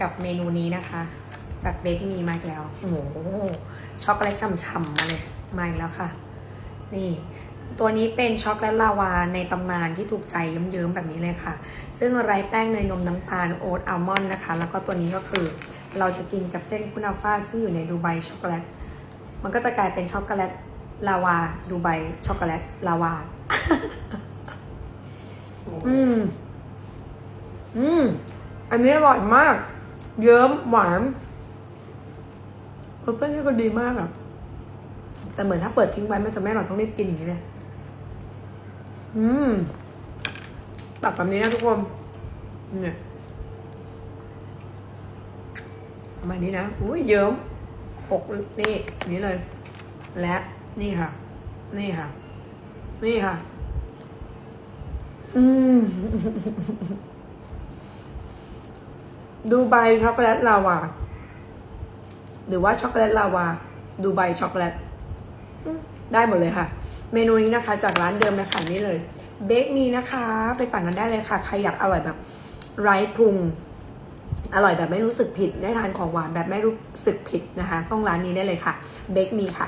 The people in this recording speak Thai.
กับเมนูนี้นะคะ จากเบคมีมาอีกแล้วโอ้โหช็อกโกแลตฉ่ำๆมาเลยมาอีกแล้วค่ะ นี่ตัวนี้เป็นช็อกโกแลตลาวาในตำนานที่ถูกใจเยิ้มๆแบบนี้เลยค่ะ ซึ่งไร้แป้งเนยนมน้ำตาลโอ๊ตอัลมอนด์นะคะ แล้วก็ตัวนี้ก็คือเราจะกินกับเส้นคุนาฟาซึ่งอยู่ในดูไบช็อกโกแลต มันก็จะกลายเป็นช็อกโกแลตลาวาดูไบช็อกโกแลตลาวา อืม อืม อันนี้อร่อยมาก เยิ้มหวานรสเส้นนี่ก็ดีมากอะแต่เหมือนถ้าเปิดทิ้งไว้มันจะไม่อร่อยต้องรีบกินอย่างนี้เลยอืมตักแบบนี้นะทุกคน เนี่ยประมาณนี้นะ อุ้ยเยิ้มอกนี่นี่เลย และนี่ค่ะ นี่ค่ะ นี่ค่ะ อืม ดูไบช็อกโกแลตลาวา หรือว่าช็อกโกแลตลาวา ดูไบช็อกโกแลตได้หมดเลยค่ะ เมนูนี้นะคะ จากร้านเดิมนะคะนี่เลย เบคมีนะคะ ไปสั่งกันได้เลยค่ะ ใครอยากอร่อยแบบไร้พุง อร่อยแบบไม่รู้สึกผิด ได้ทานของหวานแบบไม่รู้สึกผิดนะคะ ต้องร้านนี้ได้เลยค่ะ เบคมีค่ะ